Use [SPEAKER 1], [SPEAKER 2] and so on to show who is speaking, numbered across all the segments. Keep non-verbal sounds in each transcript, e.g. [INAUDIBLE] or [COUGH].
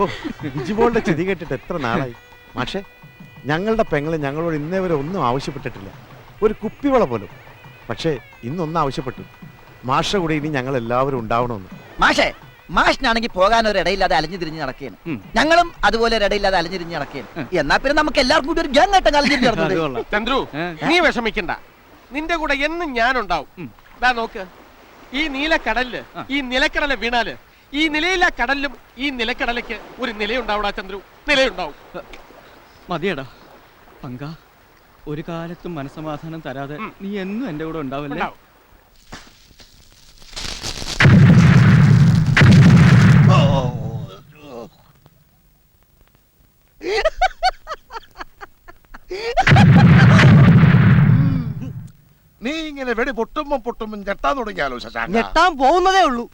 [SPEAKER 1] ഓ, ചെതി കേട്ടിട്ട് എത്ര നാളായി? മാഷെ ഞങ്ങളുടെ പെങ്ങളെ ഞങ്ങളോട് ഇന്നേ വരെ ഒന്നും ആവശ്യപ്പെട്ടിട്ടില്ല. ഒരു കുപ്പിവള പോലും. പക്ഷേ ഇന്നൊന്നും ആവശ്യപ്പെട്ടു. മാഷ കൂടെ ഇനി ഞങ്ങൾ എല്ലാവരും ഉണ്ടാവണമെന്ന്.
[SPEAKER 2] മാഷേ മാഷിനാണെങ്കിൽ പോകാൻ ഒരു ഇടയില്ലാതെ അലഞ്ഞു തിരിഞ്ഞ് നടക്കുകയാണ് ഞങ്ങളും അതുപോലെ ഒരു ഇടയില്ലാതെ അലഞ്ഞു തിരിഞ്ഞ് നടക്കുകയാണ് എന്നാ പിന്നെ നമുക്ക് എല്ലാവർക്കും കൂടി ഒരു ആയിട്ട് അലഞ്ഞു നടന്നത്
[SPEAKER 3] ചന്ദ്രു നീ വിഷമിക്കണ്ട. നിന്റെ കൂടെ എന്നും ഞാനുണ്ടാവും. നോക്ക്. ഈ
[SPEAKER 4] നീലക്കടലിൽ.
[SPEAKER 3] ഈ നിലക്കടല വീണാൽ ഈ നിലയില്ല കടലിലും ഈ നിലക്കടലയ്ക്ക് ഒരു നിലയുണ്ടാവൂടാ ചന്ദ്രു. നിലയുണ്ടാവും.
[SPEAKER 4] മതിയടാ. പങ്ക ഒരു കാലത്തും മനസമാധാനം തരാതെ നീ എന്നും എന്റെ കൂടെ ഉണ്ടാവില്ലേ?
[SPEAKER 5] നീ ഇങ്ങനെ വെടി പൊട്ടുമ്പോ പൊട്ടുമ്പോ ഞെട്ടാൻ തുടങ്ങിയാലോ ശശാങ്ക?
[SPEAKER 6] ഞെട്ടാൻ പോകുന്നതേ ഉള്ളൂ.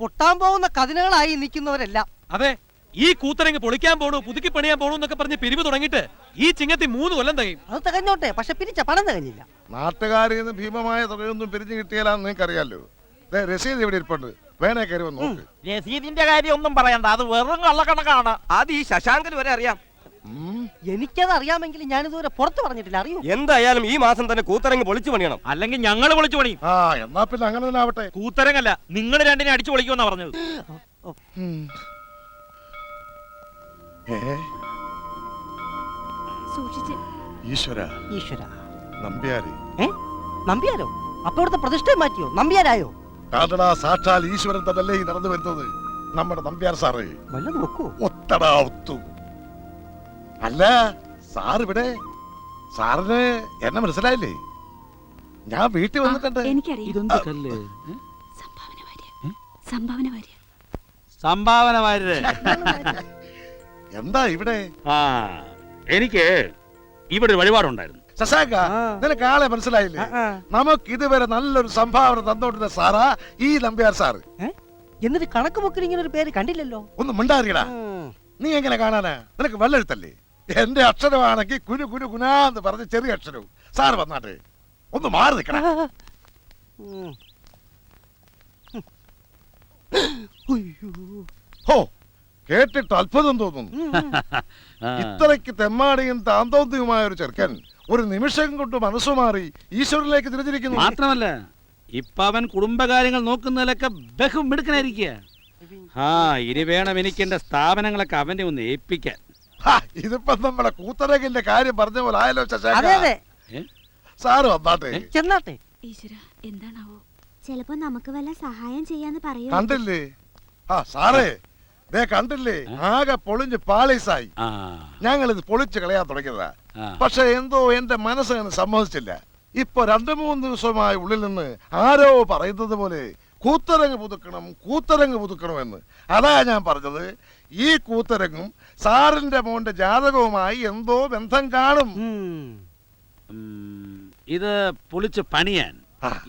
[SPEAKER 6] പൊട്ടാൻ പോകുന്ന കതിനകളായി നിൽക്കുന്നവരെല്ലാം.
[SPEAKER 7] അതെ ഈ കൂത്തരങ്ങ് പൊളിക്കാൻ പോണു പുതുക്കി പണിയാൻ പോണു എന്നൊക്കെ പറഞ്ഞ് പിരിവ് തുടങ്ങിയിട്ട് ഈ ചിങ്ങത്തി മൂന്ന് കൊല്ലം തകയും.
[SPEAKER 6] അത് തികഞ്ഞോട്ടെ പക്ഷെ പിരിച്ച പണം തികഞ്ഞില്ല.
[SPEAKER 5] നാട്ടുകാരിൽ നിന്ന് ഭീമമായ തുകയൊന്നും പിരിഞ്ഞു കിട്ടിയാലാന്ന് നിങ്ങൾക്ക് ദേ, രസീത് ഇവിടെ ഇരിപ്പുണ്ട്. വേണേ കയറി വന്ന് നോക്ക്.
[SPEAKER 2] രസീതിന്റെ കാര്യം ഒന്നും പറയണ്ട. അത് വെറും കള്ളക്കണക്കാണ്.
[SPEAKER 8] അത് ഈ ശശാങ്കൻ വരെ അറിയാം.
[SPEAKER 6] എനിക്കത് അറിയാമെങ്കിൽ ഇതുവരെ പുറത്ത് പറഞ്ഞിട്ടില്ല. അറിയൂ?
[SPEAKER 8] എന്തായാലും ഈ മാസം തന്നെ കൂത്തരങ്ങ് പൊളിച്ചു പണിയണം.
[SPEAKER 7] അല്ലെങ്കിൽ ഞങ്ങൾ പൊളിച്ചു പണിയും
[SPEAKER 5] ആ എന്നാ പിന്നെ അങ്ങനെ തന്നെ ആവട്ടെ.
[SPEAKER 7] കൂത്തരങ്ങല്ല നിങ്ങൾ രണ്ടിനെ അടിച്ചു പൊളിക്കുമെന്നാ പറഞ്ഞത്.
[SPEAKER 9] സൂക്ഷിച്ച്.
[SPEAKER 5] ഈശ്വര.
[SPEAKER 6] ഈശ്വര.
[SPEAKER 5] നമ്പ്യാരി.
[SPEAKER 6] ഏ? നമ്പ്യാരോ? അപ്പൊ ഇവിടുത്തെ പ്രതിഷ്ഠ മാറ്റിയോ? നമ്പ്യാരായോ?
[SPEAKER 5] സാക്ഷാൽ ഈശ്വരൻ തന്നല്ലേ ഈ നടന്നു വരുന്നത്. നമ്മുടെ നമ്പ്യാർ സാറേ.
[SPEAKER 6] നോക്കൂ
[SPEAKER 5] ഒത്തടാ ഒത്തു. അല്ല സാർ ഇവിടെ. സാറിന് എന്നെ മനസ്സിലായില്ലേ? ഞാൻ വീട്ടിൽ വന്നിട്ടുണ്ട്.
[SPEAKER 9] എനിക്കറിയാം.
[SPEAKER 4] ഇതെന്ത് കല്ല്?
[SPEAKER 9] സംഭാവന വാര്യ സംഭാവന വാര്യ
[SPEAKER 7] സംഭാവന വാര്യര്. [LAUGHS]
[SPEAKER 5] എന്താ ഇവിടെ?
[SPEAKER 7] ആ എനിക്ക് ഇവിടെ ഒരു വഴിപാടുണ്ടായിരുന്നു.
[SPEAKER 5] ശശാങ്ക. നിനക്ക് ആളെ മനസ്സിലായില്ലേ?
[SPEAKER 6] ആ, ആ.
[SPEAKER 5] നമുക്ക് ഇതുവരെ നല്ലൊരു സംഭാവന തന്നോണ്ടിരുന്ന സാറാ ഈ നമ്പ്യാർ സാറ്.
[SPEAKER 6] എന്നിട്ട് കണക്ക് ബുക്കിൽ ഇങ്ങനെ ഒരു പേര് കണ്ടില്ലല്ലോ?
[SPEAKER 5] ഒന്ന് മിണ്ടാറിയടാ. നീ എങ്ങനെ കാണാനാ? നിനക്ക് വെള്ളെഴുത്തല്ലേ എന്റെ അക്ഷരമാണെങ്കിൽ കുരു കുരു കുനാന്ന് പറഞ്ഞ ചെറിയ അക്ഷരവും. സാർ വന്നാട്ടെ. ഒന്ന് മാറി നിൽക്കണ. ഹോ കേട്ടിട്ട് അത്ഭുതം തോന്നുന്നു. ഇത്രയ്ക്ക് തെമ്മാടിയും താന്തോന്തിയുമായ ഒരു ചെറുക്കൻ ഒരു നിമിഷം കൊണ്ട് മനസ്സു മാറി ഈശ്വരനിലേക്ക് തിരിഞ്ഞിരിക്കുന്നു.
[SPEAKER 10] മാത്രമല്ല ഇപ്പൊ അവൻ കുടുംബകാര്യങ്ങൾ നോക്കുന്നതിലൊക്കെ ബഹും മിടുക്കനായിരിക്കുക. ആ ഇനി വേണം എനിക്ക് എന്റെ സ്ഥാപനങ്ങളൊക്കെ അവനെ ഒന്ന് ഏൽപ്പിക്കാൻ.
[SPEAKER 5] ഇതിപ്പോ നമ്മളെ കൂത്തരകിന്റെ കാര്യം പറഞ്ഞ പോലെ ആയല്ലോ
[SPEAKER 6] അതെ
[SPEAKER 5] ശശാങ്ക
[SPEAKER 6] അതെ
[SPEAKER 5] സാറ് വന്നാട്ടെ.
[SPEAKER 6] ചെന്നാട്ടെ.
[SPEAKER 9] ഈശ്വര എന്താണാവോ?
[SPEAKER 11] ചിലപ്പോ നമുക്ക് വല്ല സഹായം ചെയ്യാന്ന് പറയൂ
[SPEAKER 5] കണ്ടില്ലേ? ആ സാറേ ദേ കണ്ടില്ലേ? ആകെ പൊളിഞ്ഞ് പാളീസായി.
[SPEAKER 10] ആ.
[SPEAKER 5] ഞങ്ങൾ ഇത് പൊളിച്ച് കളയാൻ തുടങ്ങിയതാ.
[SPEAKER 10] ആ.
[SPEAKER 5] പക്ഷെ എന്തോ എന്റെ മനസ്സങ്ങനെ സമ്മതിച്ചില്ല. ഇപ്പൊ രണ്ടു മൂന്ന് ദിവസമായി ഉള്ളിൽ നിന്ന് ആരോ പറയുന്നത് പോലെ കൂത്തരങ്ങ് പുതുക്കണം കൂത്തരങ്ങ് പുതുക്കണം എന്ന് അതാ ഞാൻ പറഞ്ഞത്. ഈ കൂത്തരങ്ങും സാറിന്റെ മോന്റെ ജാതകവുമായി എന്തോ ബന്ധം കാണും.
[SPEAKER 10] ഇത് പൊളിച്ച് പണിയാൻ.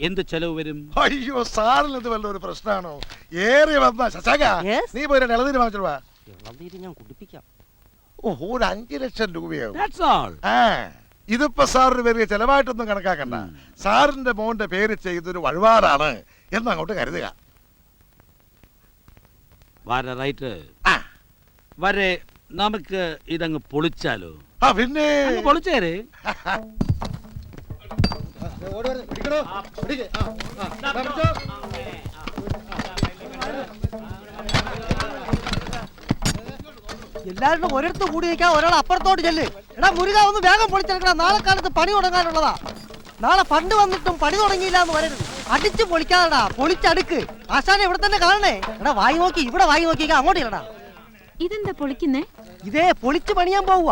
[SPEAKER 10] എന്ത് ചെലവ് വരും?
[SPEAKER 5] അയ്യോ സാറിന് ഇത് വല്ല ഒരു പ്രശ്നമാണോ ഏറി വന്ന ശശാക നീ പോയി ഇളനീര് വാ.
[SPEAKER 6] ഇളനീര് ഞാൻ കുടിപ്പിക്കാം.
[SPEAKER 5] ഓ ഒരു അഞ്ചു ലക്ഷം രൂപയാവും. ഇതിപ്പോ സാറിന് വലിയ ചെലവായിട്ടൊന്നും കണക്കാക്കണ്ട. സാറിന്റെ മോന്റെ പേര് ചെയ്തൊരു വഴിപാടാണ് എന്നങ്ങോട്ട് കരുതുക.
[SPEAKER 10] വരെ റൈറ്റ്.
[SPEAKER 5] ആ.
[SPEAKER 10] വരെ നമുക്ക് ഇതങ്ങ് പൊളിച്ചാലോ?
[SPEAKER 5] ആ പിന്നെ.
[SPEAKER 10] അങ്ങ് പൊളിച്ചേര്
[SPEAKER 6] എല്ലാവരും ഒരിടത്ത് കൂടി നിൽക്കാൻ ഒരാൾ അപ്പുറത്തോട്ട് ചെല്ല്. എടാ മുരുക ഒന്ന് വേഗം പൊളിച്ചെടുക്കണം നാളെ കാലത്ത് പണി തുടങ്ങാനുള്ളതാ. നാളെ ഫണ്ട് വന്നിട്ടും പണി തുടങ്ങിയില്ല എന്ന് പറയരുത്. അടിച്ചു പൊളിക്കാതെടാ. പൊളിച്ചടുക്ക്. ആശാനെ ഇവിടെ തന്നെ കാണണേ. എടാ വായി നോക്കി ഇവിടെ വായി നോക്കി അങ്ങോട്ട് ഇല്ലടാ
[SPEAKER 9] ഇതെന്താ പൊളിക്കുന്നേ?
[SPEAKER 6] ഇതേ പൊളിച്ചു പണിയാൻ പോവുക.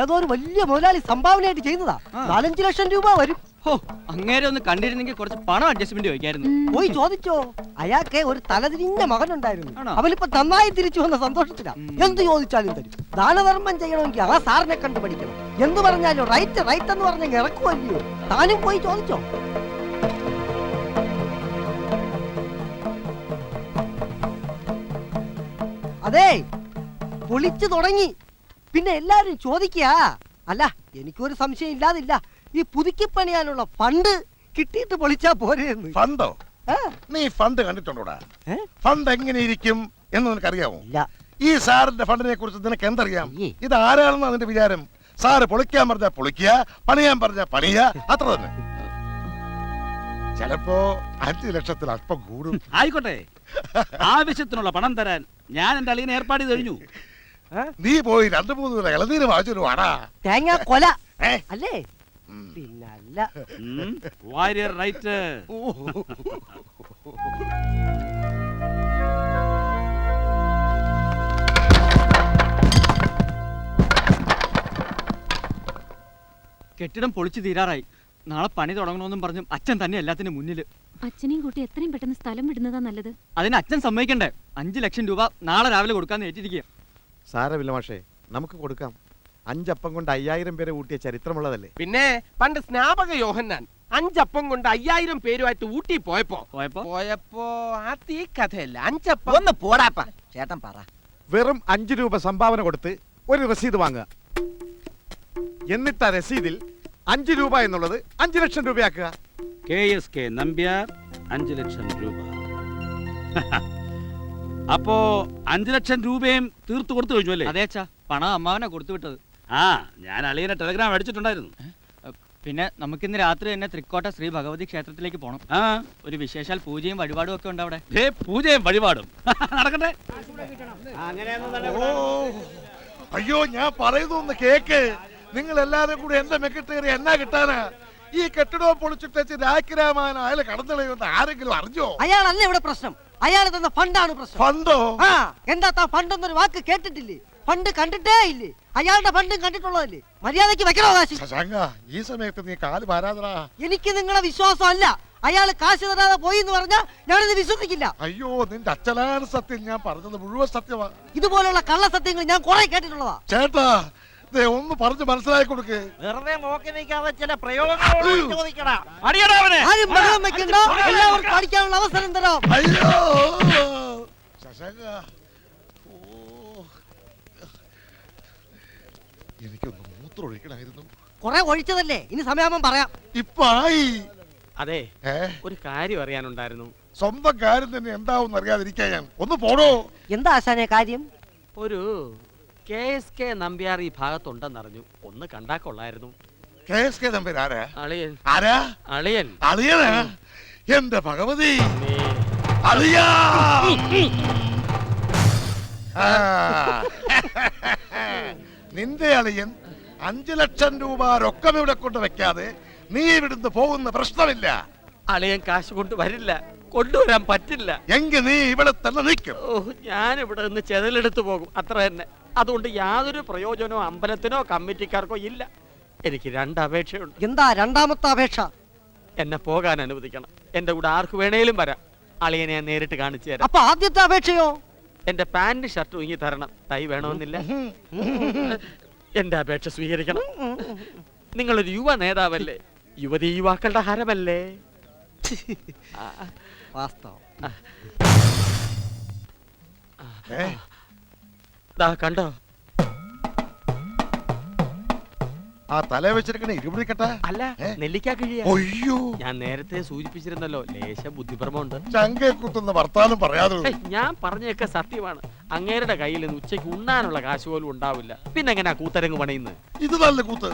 [SPEAKER 6] ഏതോ ഒരു വലിയ മുതലാളി സംഭാവനയായിട്ട് ചെയ്യുന്നതാ. നാലഞ്ച് ലക്ഷം രൂപ വരും.
[SPEAKER 4] ഹോ അങ്ങേരെ ഒന്ന് കണ്ടിരുന്നെങ്കിൽ കുറച്ച് പണം അഡ്ജസ്റ്റ്മെന്റ് ചോദിക്കായിരുന്നു.
[SPEAKER 6] പോയി ചോദിച്ചോ. അയാൾക്ക് ഒരു തലതിരിഞ്ഞ മകനുണ്ടായിരുന്നു. അവനിപ്പോ നന്നായി തിരിച്ചു വന്ന സന്തോഷത്തിലാ. എന്ത് ചോദിച്ചാലും തരും. ദാനധർമ്മം ചെയ്യണമെങ്കിൽ ആ സാറിനെ കണ്ടു പഠിക്കണം എന്ത് പറഞ്ഞാലും റൈറ്റ് റൈറ്റ് എന്ന് പറഞ്ഞെങ്കിൽ ഇറക്കുമല്ലയോ താനും പോയി ചോദിച്ചോ. അതെ പൊളിച്ചു തുടങ്ങി. പിന്നെ എല്ലാരും ചോദിക്കുക അല്ല എനിക്കൊരു സംശയം ഇല്ലാതില്ല. ഈ പുതുക്കി പണിയാനുള്ള ഫണ്ട് കിട്ടിയിട്ട് പൊളിച്ചാ പോരെ എന്ന്
[SPEAKER 5] ഫണ്ടോ നീ ഫണ്ട് കണ്ടിട്ടുണ്ടോടാ? ഫണ്ട് എങ്ങനെ ഇരിക്കും എന്ന് നിനക്കറിയാമോ
[SPEAKER 6] ഇല്ല.
[SPEAKER 5] ഈ സാറിന്റെ ഫണ്ടിനെ കുറിച്ച് നിനക്ക് എന്തറിയാം. ഇത് ആരാണെന്ന് അതിന്റെ വിചാരം? സാറ് പൊളിക്കാൻ പറഞ്ഞാ പൊളിക്കുക പണിയാൻ പറഞ്ഞാ പണിയ അത്ര തന്നെ. ചിലപ്പോ അഞ്ചു ലക്ഷത്തിൽ അല്പം കൂടും.
[SPEAKER 10] ആയിക്കോട്ടെ. ആവശ്യത്തിനുള്ള പണം തരാൻ ഞാൻ എന്റെ അളിയനെ ഏർപ്പാട് കഴിഞ്ഞു.
[SPEAKER 5] നീ പോയി രണ്ടു മൂന്ന് ദിവസം ഇളനീര് വാങ്ങിച്ചൊരു വാടാ.
[SPEAKER 6] തേങ്ങ കൊല. അല്ലേ? പിന്നല്ല.
[SPEAKER 10] വാരിയർ റൈറ്റ്.
[SPEAKER 4] കെട്ടിടം പൊളിച്ചു തീരാറായി. നാളെ പണി തുടങ്ങണമെന്നും പറഞ്ഞു അച്ഛൻ തന്നെ എല്ലാത്തിനും മുന്നിൽ
[SPEAKER 9] അച്ഛനെയും കൂട്ടി എത്രയും പെട്ടെന്ന് സ്ഥലം വിടുന്നതാ നല്ലത്.
[SPEAKER 4] അതിന് അച്ഛൻ സമ്മതിക്കണ്ടേ? അഞ്ചു ലക്ഷം രൂപ നാളെ രാവിലെ കൊടുക്കാന്ന് ഏറ്റിരിക്കുക
[SPEAKER 1] സാരമില്ല മാഷേ നമുക്ക് കൊടുക്കാം. അഞ്ചപ്പം കൊണ്ട് അയ്യായിരം പേരെ ഊട്ടിയ ചരിത്രമുള്ളതല്ലേ?
[SPEAKER 3] പിന്നെ പണ്ട് സ്നാപക യോഹന്നാൻ അഞ്ചപ്പം കൊണ്ട് അയ്യായിരം പേരുമായിട്ട് ഊട്ടി പോയപ്പോ
[SPEAKER 4] പോയപ്പോ?
[SPEAKER 3] പോയപ്പോ അത് ഈ കഥയല്ല. അഞ്ചപ്പം
[SPEAKER 2] ഒന്ന് പോടാപ്പ ചേട്ടൻ പറ.
[SPEAKER 1] വെറും അഞ്ചു രൂപ സംഭാവന കൊടുത്ത് ഒരു രസീത് വാങ്ങുക. എന്നിട്ട് ആ രസീതിൽ അഞ്ചു രൂപ എന്നുള്ളത് അഞ്ചു ലക്ഷം രൂപയാക്കുക.
[SPEAKER 10] കെ എസ് കെ നമ്പ്യാർ അഞ്ചു ലക്ഷം രൂപ. അപ്പോ അഞ്ചു ലക്ഷം രൂപയും തീർത്തു കൊടുത്തു കഴിഞ്ഞു അല്ലേ?
[SPEAKER 4] അതെ അച്ഛാ. പണം അമ്മാവനെ കൊടുത്തു വിട്ടത്.
[SPEAKER 10] ആ ഞാൻ അളിയനെ ടെലഗ്രാം അടിച്ചിട്ടുണ്ടായിരുന്നു.
[SPEAKER 4] പിന്നെ നമുക്ക് ഇന്ന് രാത്രി തന്നെ തൃക്കോട്ട ശ്രീ ഭഗവതി ക്ഷേത്രത്തിലേക്ക് പോകണം
[SPEAKER 10] ആ.
[SPEAKER 4] ഒരു വിശേഷാൽ പൂജയും വഴിപാടും ഒക്കെ ഉണ്ട് അവിടെ
[SPEAKER 10] ദേ പൂജയും വഴിപാടും. [LAUGHS] നടക്കട്ടെ.
[SPEAKER 5] ഓ അയ്യോ ഞാൻ പറയുന്നൊന്ന് കേക്ക്. നിങ്ങൾ എല്ലാരും കൂടി എന്റെ മെക്കിട്ടേറി എന്നാ കിട്ടാനാ? ഈ കെട്ടിടവും പൊളിച്ചിട്ടേച്ച് അയാൾ കടന്നുകളയുമെന്ന് ആരെങ്കിലും അറിഞ്ഞോ?
[SPEAKER 6] അയാളല്ല ഇവിടെ പ്രശ്നം. അയാൾ തന്ന ഫണ്ടാണ് പ്രശ്നം.
[SPEAKER 5] ഫണ്ടോ?
[SPEAKER 6] ആ എന്താ താ ഫണ്ട് എന്നൊരു വാക്ക് കേട്ടിട്ടില്ലേ? ഫണ്ട് കണ്ടിട്ടേ ഇല്ലേ? അയാളുടെ ഫണ്ടും കണ്ടിട്ടുള്ളതല്ലേ? മര്യാദയ്ക്ക് വെക്കണോ കാശി?
[SPEAKER 5] ശശാങ്ക ഈ സമയത്ത് നീ കാൽ പാരാതടാ.
[SPEAKER 6] എനിക്ക് നിങ്ങളെ വിശ്വാസം അല്ല അയാൾ കാശ് തരാതെ പോയി എന്ന് പറഞ്ഞാൽ ഞാനിത് വിശ്വസിക്കില്ല.
[SPEAKER 5] അയ്യോ നിന്റെ അച്ഛനാണ് സത്യം ഞാൻ പറഞ്ഞത് മുഴുവൻ സത്യമാണ്
[SPEAKER 6] ഇതുപോലുള്ള കള്ളസത്യങ്ങൾ ഞാൻ കുറെ കേട്ടിട്ടുള്ളതാ.
[SPEAKER 5] ചേട്ടാ ഒന്ന് പറഞ്ഞു മനസ്സിലാക്കി കൊടുക്ക്.
[SPEAKER 2] വെറുതെ നോക്കി നിൽക്കാതെ ചില പ്രയോഗങ്ങളോട് ചോദിക്കടാ.
[SPEAKER 6] ആരും ബഹളം വെക്കണ്ട എല്ലാവർക്കും അവസരം തരാം.
[SPEAKER 5] അയ്യോ. ശശാങ്ക. എനിക്കൊന്ന് മൂത്രം ഒഴിക്കണമായിരുന്നു
[SPEAKER 6] കുറെ ഒഴിച്ചതല്ലേ? ഇനി സമയാമം പറയാം.
[SPEAKER 5] ഇപ്പായി. ആയി
[SPEAKER 3] അതെ
[SPEAKER 5] ഏ?
[SPEAKER 3] ഒരു കാര്യം അറിയാനുണ്ടായിരുന്നു.
[SPEAKER 5] സ്വന്തം കാര്യം തന്നെ എന്താവും അറിയാതിരിക്കാൻ ഞാൻ. ഒന്ന് പോടോ.
[SPEAKER 6] എന്താ ആശാനെ കാര്യം?
[SPEAKER 3] ഒരു കെ എസ് കെ നമ്പ്യാർ ഈ ഭാഗത്തുണ്ടെന്നറിഞ്ഞു. ഒന്ന് കണ്ടാ കൊള്ളായിരുന്നു
[SPEAKER 5] കെ എസ് കെ നമ്പർ ആരാ?
[SPEAKER 3] അളിയൻ.
[SPEAKER 5] ആരാ?
[SPEAKER 3] അളിയൻ.
[SPEAKER 5] അളിയനാ? എന്റെ ഭഗവതി. അളിയാ. ആ. [LAUGHS] നിന്റെ അളിയൻ അഞ്ചു ലക്ഷം രൂപ രൊക്കം ഇവിടെ കൊണ്ട് വെക്കാതെ നീ ഇവിടുന്ന് പോകുന്ന പ്രശ്നമില്ല.
[SPEAKER 3] അളിയൻ കാശ് കൊണ്ട് വരില്ല. കൊണ്ടുവരാൻ പറ്റില്ല.
[SPEAKER 5] എങ്കിൽ നീ ഇവിടെ തന്നെ നിൽക്കും.
[SPEAKER 3] ഓ ഞാൻ ഇവിടെ നിന്ന് ചെതലെടുത്തു പോകും. അത്ര തന്നെ. അതുകൊണ്ട് യാതൊരു പ്രയോജനമോ അമ്പലത്തിനോ കമ്മിറ്റിക്കാർക്കോ ഇല്ല. എനിക്ക് രണ്ട് അപേക്ഷയുണ്ട്.
[SPEAKER 6] എന്താ രണ്ടാമത്തെ അപേക്ഷ?
[SPEAKER 3] എന്നെ പോകാൻ അനുവദിക്കണം. എന്റെ കൂടെ ആർക്ക് വേണേലും വരാം. അളിയനെ ഞാൻ നേരിട്ട് കാണിച്ചു തരാം.
[SPEAKER 6] അപ്പൊ ആദ്യത്തെ അപേക്ഷയോ?
[SPEAKER 3] എന്റെ പാന്റ് ഷർട്ട് ഉങ്ങി തരണം. തൈ വേണമെന്നില്ല. എന്റെ അപേക്ഷ സ്വീകരിക്കണം. നിങ്ങളൊരു യുവ നേതാവല്ലേ? യുവതി യുവാക്കളുടെ ഹരമല്ലേ?
[SPEAKER 6] വാസ്തവം.
[SPEAKER 5] ഏ?
[SPEAKER 3] ദാ കണ്ടോ?
[SPEAKER 5] ആ തല വെച്ചിരിക്കണ ഇരുപിടിക്കട്ട
[SPEAKER 3] അല്ല? നെല്ലിക്കാ കിഴിയ.
[SPEAKER 5] ഒയ്യോ
[SPEAKER 3] ഞാൻ നേരത്തെ സൂചിപ്പിച്ചിരുന്നല്ലോ ലേശ ബുദ്ധിഭ്രമമുണ്ട്
[SPEAKER 5] ചങ്കെ കുത്തുന്ന വർത്താനം പറയാതെ
[SPEAKER 3] ഞാൻ പറഞ്ഞൊക്കെ സത്യമാണ്. അങ്ങേരുടെ കയ്യിൽ നിന്ന് ഉച്ചയ്ക്ക് ഉണ്ണാനുള്ള കാശ് പോലും ഉണ്ടാവില്ല. പിന്നെ എങ്ങനെയാ കൂത്തരങ്ങ് പണിയുന്നത്?
[SPEAKER 5] ഇത് നല്ല കൂത്ത്.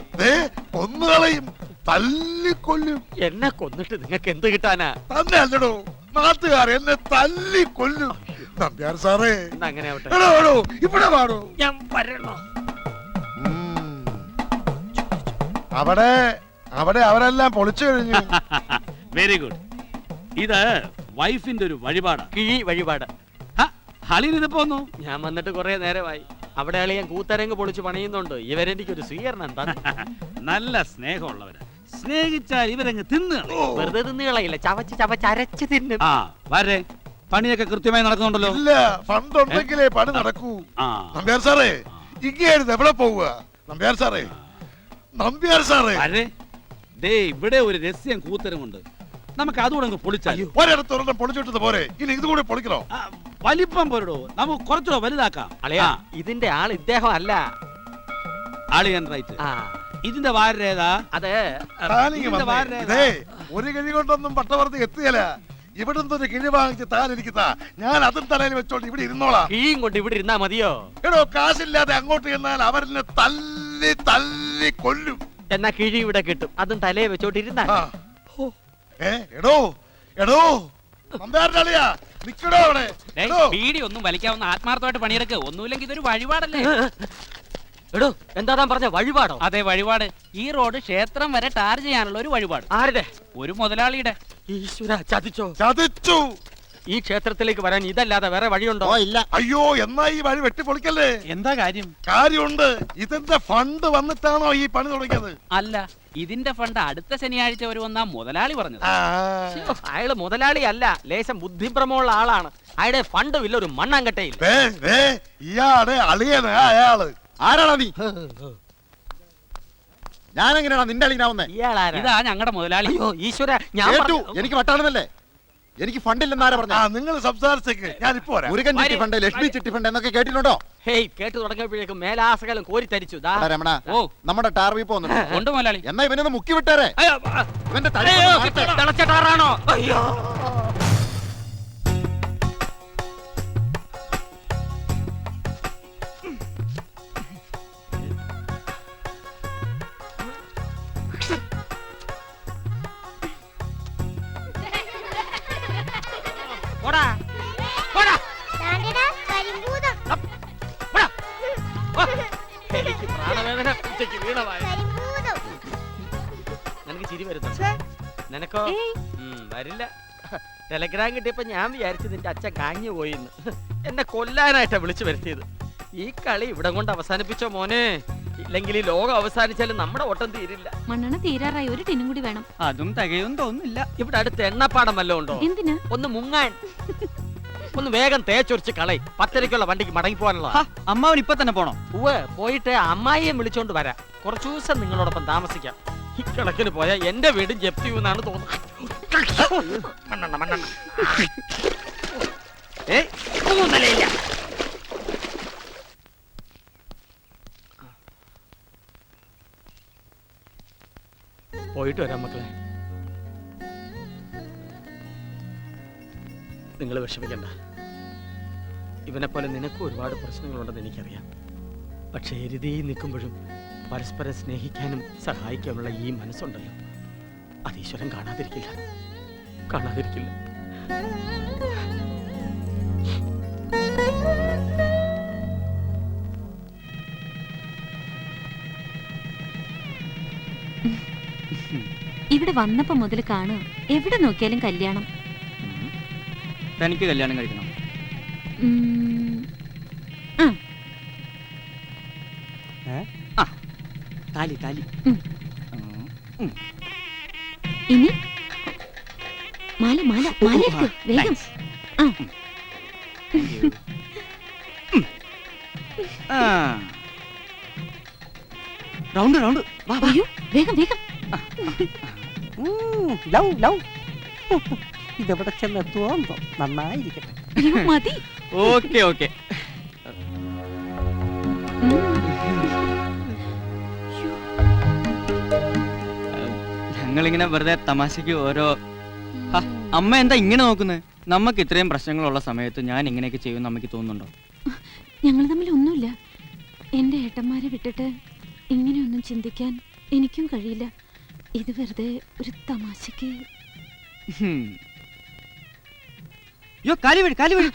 [SPEAKER 5] കൊന്നുകളയും തല്ലിക്കൊല്ലും.
[SPEAKER 3] എന്നെ കൊന്നിട്ട് നിങ്ങൾക്ക് എന്ത് കിട്ടാനാ?
[SPEAKER 5] തന്നെ അല്ലടോ. നാട്ടുകാർ എന്നെ തല്ലിക്കൊല്ലും. നമ്പ്യാർ സാറേ.
[SPEAKER 3] അങ്ങനെ ആവട്ടെ.
[SPEAKER 5] എടോ എടോ ഇവിടെ വാടോ.
[SPEAKER 3] ഞാൻ വരണോ?
[SPEAKER 5] അവിടെ അവിടെ അവരെല്ലാം പൊളിച്ചു കഴിഞ്ഞു. [LAUGHS]
[SPEAKER 10] വെരി ഗുഡ് ഇത് വൈഫിന്റെ ഒരു വഴിപാടാ.
[SPEAKER 3] കിഴി വഴിപാട്.
[SPEAKER 10] അളിയൻ ഇത് പോന്നു
[SPEAKER 3] ഞാൻ വന്നിട്ട് കുറെ നേരമായി. അവിടെ അളിയൻ കൂത്തരങ്ങ് പൊളിച്ച് പണിയുന്നുണ്ട്. ഇവരെനിക്കൊരു സ്വീകരണം എന്താ [LAUGHS]
[SPEAKER 10] നല്ല സ്നേഹമുള്ളവര്. സ്നേഹിച്ചാൽ ഇവരങ്ങ് തിന്നു
[SPEAKER 3] വെറുതെ തിന്നുകളയില്ല. ചവച്ച് ചവച്ച് അരച്ച് തിന്നും.
[SPEAKER 10] ആ വരെ. പണിയൊക്കെ കൃത്യമായി നടക്കുന്നുണ്ടല്ലോ.
[SPEAKER 5] ഇല്ല ഫണ്ട് ഉണ്ടെങ്കിലേ പണി നടക്കൂ.
[SPEAKER 10] ആ.
[SPEAKER 5] നമ്പ്യാർ സാറേ ഇങ്ങേരുന്ന് എവിടെ പോവുക? നമ്പ്യാർ സാറേ നമ്പ്യാർ സാറേ.
[SPEAKER 10] അരെ ദേ ഇവിടെ ഒരു രഹസ്യം കൂത്തരമുണ്ട്. നമുക്ക് അതുകൂടെ അങ്ങ് പൊളിച്ചാൽ
[SPEAKER 5] ഒരിടത്ത് ഒരെണ്ണം പൊളിച്ചിട്ടത് പോരെ. ഇനി ഇതുകൂടി പൊളിക്കണോ?
[SPEAKER 10] ആ, വലിപ്പം പോരടോ. നമുക്ക് കുറച്ചുകൂടെ വലുതാക്കാം.
[SPEAKER 3] അളിയാ
[SPEAKER 10] ആ,
[SPEAKER 3] ഇതിന്റെ ആൾ ഇദ്ദേഹം അല്ല.
[SPEAKER 10] അളിയൻ റൈറ്റ്.
[SPEAKER 3] ആ.
[SPEAKER 10] ഇതിന്റെ വാരേതാ
[SPEAKER 3] അത്.
[SPEAKER 5] താനിങ്ങ്
[SPEAKER 10] ഇതിന്റെ
[SPEAKER 5] വന്നേ.
[SPEAKER 10] വാരേതാ
[SPEAKER 5] ഇതേ ഒരു കഴി കൊണ്ടൊന്നും പട്ടവർത്തി എത്തുകയില്ല ഇവിടുന്ന് ഒരു കിഴി വാങ്ങിച്ച് താൻ എനിക്ക് താ ഞാൻ അതും തലയിൽ വെച്ചോണ്ട് ഇവിടെ ഇരുന്നോളാം.
[SPEAKER 3] കീയും കൊണ്ട് ഇവിടെ ഇരുന്നാ മതിയോ?
[SPEAKER 5] എടോ കാശില്ലാതെ അങ്ങോട്ട് ചെന്നാൽ അവരെന്നെ തല്ലി തല്ലി കൊല്ലും.
[SPEAKER 3] എന്നാ കിഴി ഇവിടെ കിട്ടും. അതും തലയെ വെച്ചോട്ടിരുന്നാ
[SPEAKER 5] ആ. ഏ എടോ എടോ മന്ദാരനാളിയാ നിക്കടോ അവിടെ. എടോ.
[SPEAKER 10] ബീഡി ഒന്നും വലിക്കാവുന്ന ആത്മാർത്ഥമായിട്ട് പണിയെടുക്ക്. ഒന്നുമില്ലെങ്കിൽ ഇതൊരു വഴിപാടല്ലേ? [LAUGHS]
[SPEAKER 3] എടോ എന്താ താൻ പറഞ്ഞ വഴിപാടോ?
[SPEAKER 10] അതെ വഴിപാട്. ഈ റോഡ് ക്ഷേത്രം വരെ ടാർ ചെയ്യാനുള്ള ഒരു വഴിപാട്.
[SPEAKER 3] ആരുടെ?
[SPEAKER 10] ഒരു മുതലാളിയുടെ.
[SPEAKER 3] ഈശ്വര ചതിച്ചോ?
[SPEAKER 5] ചതിച്ചു.
[SPEAKER 3] ഈ ക്ഷേത്രത്തിലേക്ക് വരാൻ ഇതല്ലാതെ വേറെ വഴിയുണ്ടോ?
[SPEAKER 1] ഇല്ല.
[SPEAKER 5] അയ്യോ എന്നാ ഈ വഴി വെട്ടിപ്പൊളിക്കല്ലേ?
[SPEAKER 7] എന്താ കാര്യം?
[SPEAKER 5] കാര്യമുണ്ട്. ഇതിന്റെ ഫണ്ട് വന്നിട്ടാണോ ഈ പണി തുടങ്ങിയത്?
[SPEAKER 10] അല്ല ഇതിന്റെ ഫണ്ട് അടുത്ത ശനിയാഴ്ച വരുമെന്നാ മുതലാളി പറഞ്ഞത്.
[SPEAKER 3] അയാൾ മുതലാളി അല്ല ലേശം ബുദ്ധിഭ്രമമുള്ള ആളാണ്. അയാളുടെ ഫണ്ടും ഇല്ല ഒരു മണ്ണാങ്കട്ടയിൽ.
[SPEAKER 5] ഇയാൾ അളിയനാ അയാൾ.
[SPEAKER 1] ആരാടാ നീ? ഞാൻ എങ്ങനെയാണോ നിന്റെ അളിയനാവുന്നേ?
[SPEAKER 10] ഇതാ ഞങ്ങളുടെ മുതലാളി.
[SPEAKER 3] അയ്യോ ഈശ്വര ഞാൻ പറഞ്ഞ-
[SPEAKER 1] എനിക്ക് വട്ടാണെന്നല്ലേ? എനിക്ക് ഫണ്ടില്ലെന്ന് ആരാ പറഞ്ഞ?
[SPEAKER 5] ആ നിങ്ങൾ സംസാരിച്ചേക്ക്. ഞാൻ ഇപ്പൊ വരാം.
[SPEAKER 1] മുരുകൻ ചിട്ടി ഫണ്ട് ലക്ഷ്മി ചിട്ടി ഫണ്ട് എന്നൊക്കെ കേട്ടിട്ടുണ്ടോ?
[SPEAKER 3] ഹേയ് കേട്ട് തുടങ്ങിയപ്പോഴേക്കും മേലാസകലം കോരി തരിച്ചു. ദാ.
[SPEAKER 1] എടാ രമണ
[SPEAKER 10] ഓ.
[SPEAKER 1] നമ്മുടെ ടാർവി വീപ്പ് വന്നിട്ടുണ്ട്.
[SPEAKER 10] ഉണ്ട് മുതലാളി.
[SPEAKER 1] എന്നാ ഇവനൊന്ന് മുക്കി വിട്ടേരെ.
[SPEAKER 3] അയ്യോ, ആ,
[SPEAKER 1] ഇവന്റെ
[SPEAKER 3] അയ്യോ,
[SPEAKER 1] മാറ്റേ.
[SPEAKER 3] തിളച്ച ടാറാണോ? അയ്യോ. ഉച്ചയ്ക്ക് വീണമായ നിനക്ക് ചിരി വരുന്നുണ്ട്? നിനക്കോ? ഉം, വരില്ല. ടെലഗ്രാം കിട്ടിയപ്പോ ഞാൻ വിചാരിച്ചു നിന്റെ അച്ഛൻ കാഞ്ഞു പോയിന്ന്. എന്നെ കൊല്ലാനായിട്ടാ വിളിച്ചു വരുത്തിയത്. ഈ കളി ഇവിടെ കൊണ്ട് അവസാനിപ്പിച്ചോ മോനെ? ഇല്ലെങ്കിൽ ഈ ലോകം അവസാനിച്ചാലും നമ്മുടെ ഓട്ടം തീരില്ല.
[SPEAKER 9] മണ്ണെണ്ണ തീരാറായി. ഒരു ടിന്നും കൂടി വേണം.
[SPEAKER 4] അതും തികയും തോന്നുന്നില്ല.
[SPEAKER 3] ഇവിടെ അടുത്ത് എണ്ണപ്പാടം വല്ലതും ഉണ്ടോ?
[SPEAKER 9] എന്തിനാ?
[SPEAKER 3] ഒന്ന് മുങ്ങാൻ. ഒന്ന് വേഗം തേച്ചൊരിച്ച് കളയി. പത്തരയ്ക്കുള്ള വണ്ടിക്ക് മടങ്ങി പോകാനുള്ള
[SPEAKER 4] അമ്മാവൻ ഇപ്പൊ തന്നെ പോണോ?
[SPEAKER 3] ഉവ് പോയിട്ട് അമ്മായിയെ വിളിച്ചോണ്ട് വരാം. കുറച്ചു ദിവസം നിങ്ങളോടൊപ്പം താമസിക്കാം. ഈ കിടക്കിന് പോയാൽ എന്റെ വീടും ജപ്തി എന്നാണ് തോന്നുന്നത്. മണ്ണെണ്ണ മണ്ണെണ്ണ ഏ നിലയില്ല പോയിട്ട് വരാം മക്കളെ. നിങ്ങൾ വിഷമിക്കണ്ട. ഇവനെ പോലെ നിനക്കും ഒരുപാട് പ്രശ്നങ്ങളുണ്ടെന്ന് എനിക്കറിയാം. പക്ഷേ എരുതി നിൽക്കുമ്പോഴും പരസ്പരം സ്നേഹിക്കാനും സഹായിക്കാനുള്ള ഈ മനസ്സുണ്ടല്ലോ. അത് ഈശ്വരൻ കാണാതിരിക്കില്ല. കാണാതിരിക്കില്ല.
[SPEAKER 9] ഇവിടെ വന്നപ്പോ മുതൽ കാണുക. എവിടെ നോക്കിയാലും കല്യാണം.
[SPEAKER 4] തനിക്ക് കല്യാണം കഴിക്കണം.
[SPEAKER 9] ആ,
[SPEAKER 4] താലി താലി.
[SPEAKER 9] ഇനി? മാല മാല മാല വേഗം.
[SPEAKER 4] Round round. വാ
[SPEAKER 9] വേഗം വേഗം.
[SPEAKER 6] ലവ് ലവ് ഇതെവിടെ ചെന്നെത്തുവോ എന്തോ? നന്നായിരിക്കട്ടെ.
[SPEAKER 9] അയ്യോ മതി.
[SPEAKER 4] Okay okay. ഞങ്ങളിങ്ങനെ വെറുതെ തമാശക്ക് ഓരോ ഹാ, അമ്മ എന്താ ഇങ്ങനെ നോക്കുന്നത് നമുക്ക് ഇത്രയും പ്രശ്നങ്ങളുള്ള സമയത്ത് ഞാൻ ഇങ്ങനെയൊക്കെ ചെയ്യുമെന്ന് അമ്മയ്ക്ക് തോന്നുന്നുണ്ടോ?
[SPEAKER 9] ഞങ്ങൾ തമ്മിൽ ഒന്നുമില്ല. എന്റെ ഏട്ടന്മാരെ വിട്ടിട്ട് ഇങ്ങനെയൊന്നും ചിന്തിക്കാൻ എനിക്കും കഴിയില്ല. ഇത് വെറുതെ ഒരു തമാശക്ക്
[SPEAKER 4] ഹും. അയ്യോ കാലി വീഴ് കാലി വീഴ്.